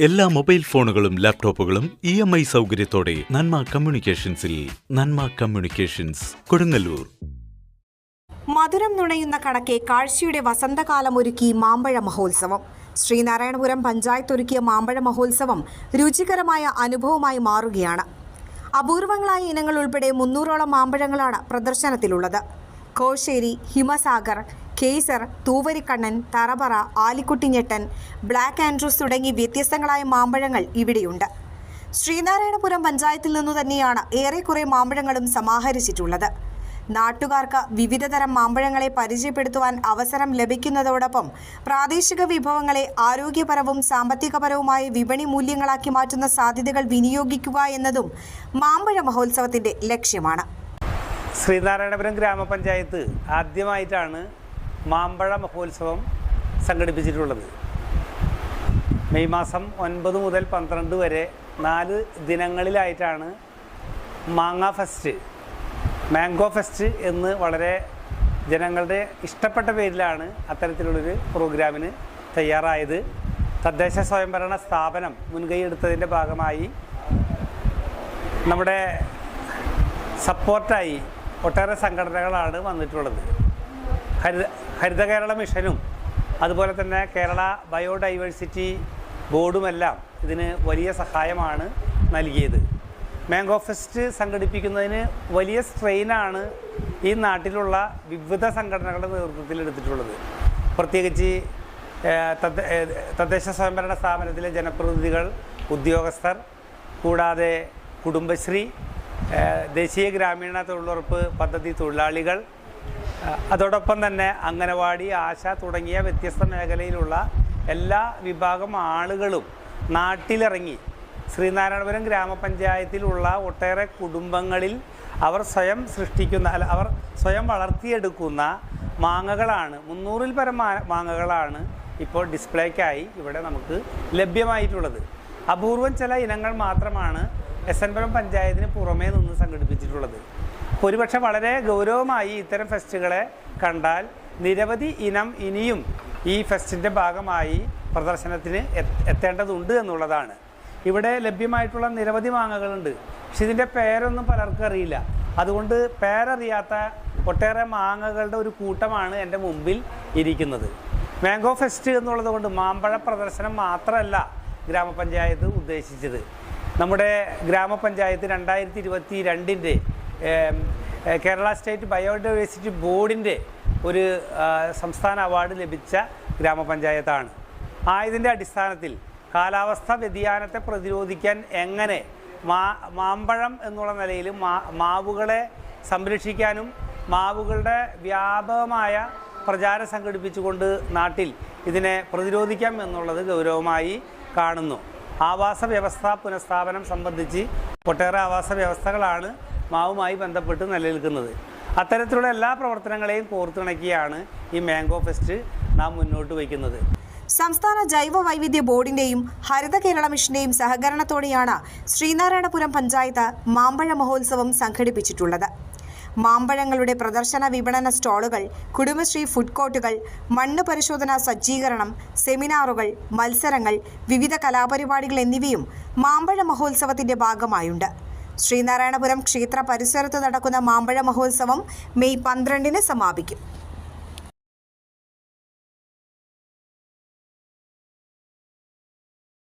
എല്ലാ മൊബൈൽ ഫോണുകളും ലാപ്ടോപ്പുകളും ഇ എം ഐ സൗകര്യത്തോടെ നന്മ കമ്മ്യൂണിക്കേഷൻസിൽ നന്മ കമ്മ്യൂണിക്കേഷൻസ് കൊടുങ്ങല്ലൂർ. മധുരം നുണയുന്ന കണക്കെ കാഴ്ചയുടെ വസന്തകാലം ഒരുക്കി മാമ്പഴ മഹോത്സവം. ശ്രീനാരായണപുരം പഞ്ചായത്ത് ഒരുക്കിയ മാമ്പഴ മഹോത്സവം രുചികരമായ അനുഭവമായി മാറുകയാണ്. അപൂർവങ്ങളായ ഇനങ്ങൾ ഉൾപ്പെടെ മുന്നൂറോളം മാമ്പഴങ്ങളാണ് പ്രദർശനത്തിലുള്ളത്. കോശേരി ഹിമസാഗർ കേസർ തൂവരിക്കണ്ണൻ തറപറ ആലിക്കുട്ടിഞ്ഞെട്ടൻ ബ്ലാക്ക് ആൻഡ്രൂസ് തുടങ്ങി വ്യത്യസ്തങ്ങളായ മാമ്പഴങ്ങൾ ഇവിടെയുണ്ട്. ശ്രീനാരായണപുരം പഞ്ചായത്തിൽ നിന്നു തന്നെയാണ് ഏറെക്കുറെ മാമ്പഴങ്ങളും സമാഹരിച്ചിട്ടുള്ളത്. നാട്ടുകാർക്ക് വിവിധതരം മാമ്പഴങ്ങളെ പരിചയപ്പെടുത്തുവാൻ അവസരം ലഭിക്കുന്നതോടൊപ്പം പ്രാദേശിക വിഭവങ്ങളെ ആരോഗ്യപരവും സാമ്പത്തികപരവുമായ വിപണി മൂല്യങ്ങളാക്കി മാറ്റുന്ന സാധ്യതകൾ വിനിയോഗിക്കുക എന്നതും മാമ്പഴ മഹോത്സവത്തിന്റെ ലക്ഷ്യമാണ്. ശ്രീനാരായണപുരം ഗ്രാമപഞ്ചായത്ത് ആദ്യമായിട്ടാണ് മാമ്പഴ മഹോത്സവം സംഘടിപ്പിച്ചിട്ടുള്ളത്. മെയ് മാസം ഒൻപത് മുതൽ പന്ത്രണ്ട് വരെ നാല് ദിനങ്ങളിലായിട്ടാണ് മാങ്ങ ഫെസ്റ്റ് മാംഗോ ഫെസ്റ്റ് എന്ന് വളരെ ജനങ്ങളുടെ ഇഷ്ടപ്പെട്ട പേരിലാണ് അത്തരത്തിലുള്ളൊരു പ്രോഗ്രാമിന് തയ്യാറായത്. തദ്ദേശ സ്വയംഭരണ സ്ഥാപനം മുൻകൈ എടുത്തതിന്റെ ഭാഗമായി നമ്മുടെ സപ്പോർട്ടായി ഒട്ടേറെ സംഘടനകളാണ് വന്നിട്ടുള്ളത്. ഹരിത ഹരിത കേരള മിഷനും അതുപോലെ തന്നെ കേരള ബയോഡൈവേഴ്സിറ്റി ബോർഡുമെല്ലാം ഇതിന് വലിയ സഹായമാണ് നൽകിയത്. മാംഗോ ഫെസ്റ്റ് സംഘടിപ്പിക്കുന്നതിന് വലിയ സ്ട്രെയിനാണ് ഈ നാട്ടിലുള്ള വിവിധ സംഘടനകളുടെ നേതൃത്വത്തിൽ എടുത്തിട്ടുള്ളത്. പ്രത്യേകിച്ച് തദ്ദേശ സ്വയംഭരണ സ്ഥാപനത്തിലെ ജനപ്രതിനിധികൾ ഉദ്യോഗസ്ഥർ കൂടാതെ കുടുംബശ്രീ ദേശീയ ഗ്രാമീണ തൊഴിലുറപ്പ് പദ്ധതി തൊഴിലാളികൾ അതോടൊപ്പം തന്നെ അംഗനവാടി ആശ തുടങ്ങിയ വ്യത്യസ്ത മേഖലയിലുള്ള എല്ലാ വിഭാഗം ആളുകളും നാട്ടിലിറങ്ങി ശ്രീനാരായണപുരം ഗ്രാമപഞ്ചായത്തിലുള്ള ഒട്ടേറെ കുടുംബങ്ങളിൽ അവർ സ്വയം സൃഷ്ടിക്കുന്ന അല്ല അവർ സ്വയം വളർത്തിയെടുക്കുന്ന മാങ്ങകളാണ്. മുന്നൂറിൽ പരം മാങ്ങകളാണ് ഇപ്പോൾ ഡിസ്പ്ലേക്കായി ഇവിടെ നമുക്ക് ലഭ്യമായിട്ടുള്ളത്. അപൂർവം ചില ഇനങ്ങൾ മാത്രമാണ് എസ് എൻ പുരം പഞ്ചായത്തിന് പുറമേ നിന്ന് സംഘടിപ്പിച്ചിട്ടുള്ളത്. ഒരുപക്ഷെ വളരെ ഗൗരവമായി ഇത്തരം ഫെസ്റ്റുകളെ കണ്ടാൽ നിരവധി ഇനം ഇനിയും ഈ ഫെസ്റ്റിന്റെ ഭാഗമായി പ്രദർശനത്തിന് എത്തേണ്ടതുണ്ട് എന്നുള്ളതാണ്. ഇവിടെ ലഭ്യമായിട്ടുള്ള നിരവധി മാങ്ങകളുണ്ട്. പക്ഷെ ഇതിന്റെ പേരൊന്നും പലർക്കും അറിയില്ല. അതുകൊണ്ട് പേരറിയാത്ത ഒട്ടേറെ മാങ്ങകളുടെ ഒരു കൂട്ടമാണ് എന്റെ മുമ്പിൽ ഇരിക്കുന്നത്. മാംഗോ ഫെസ്റ്റ് എന്നുള്ളത് കൊണ്ട് മാമ്പഴ പ്രദർശനം മാത്രമല്ല ഗ്രാമപഞ്ചായത്ത് ഉദ്ദേശിച്ചത്. നമ്മുടെ ഗ്രാമപഞ്ചായത്ത് രണ്ടായിരത്തി ഇരുപത്തി രണ്ടിന്റെ കേരള സ്റ്റേറ്റ് ബയോഡൈവേഴ്സിറ്റി ബോർഡിന്റെ ഒരു സംസ്ഥാന അവാർഡ് ലഭിച്ച ഗ്രാമപഞ്ചായത്താണ്. ആയതിന്റെ അടിസ്ഥാനത്തിൽ കാലാവസ്ഥ വ്യതിയാനത്തെ പ്രതിരോധിക്കാൻ എങ്ങനെ മാ മാമ്പഴം എന്നുള്ള നിലയിൽ മാ മാവുകളെ സംരക്ഷിക്കാനും മാവുകളുടെ വ്യാപകമായ പ്രചാരം സംഘടിപ്പിച്ചുകൊണ്ട് നാട്ടിൽ ഇതിനെ പ്രതിരോധിക്കാം എന്നുള്ളത് ഗൗരവമായി കാണുന്നു. ആവാസ വ്യവസ്ഥ പുനഃസ്ഥാപനം സംബന്ധിച്ച് ഒട്ടേറെ ആവാസ വ്യവസ്ഥകളാണ് മാവുമായി ബന്ധപ്പെട്ട് നിലനിൽക്കുന്നത്. അത്തരത്തിലുള്ള എല്ലാ പ്രവർത്തനങ്ങളെയും കോർത്തിണക്കിയാണ് ഈ മാംഗോ ഫെസ്റ്റ് നാം മുന്നോട്ട് വയ്ക്കുന്നത്. സംസ്ഥാന ജൈവ വൈവിധ്യ ബോർഡിന്റെയും ഹരിത കേരള മിഷന്റെയും സഹകരണത്തോടെയാണ് ശ്രീനാരായണപുരം പഞ്ചായത്ത് മാമ്പഴ മഹോത്സവം സംഘടിപ്പിച്ചിട്ടുള്ളത്. മാമ്പഴങ്ങളുടെ പ്രദർശന വിപണന സ്റ്റാളുകൾ കുടുംബശ്രീ ഫുഡ് കോർട്ടുകൾ മണ്ണ് പരിശോധന സജ്ജീകരണം സെമിനാറുകൾ മത്സരങ്ങൾ വിവിധ കലാപരിപാടികൾ എന്നിവയും മാമ്പഴ മഹോത്സവത്തിന്റെ ഭാഗമായുണ്ട്. ശ്രീനാരായണപുരം ക്ഷേത്ര പരിസരത്ത് നടക്കുന്ന മാമ്പഴ മഹോത്സവം മെയ് പന്ത്രണ്ടിന് സമാപിക്കും.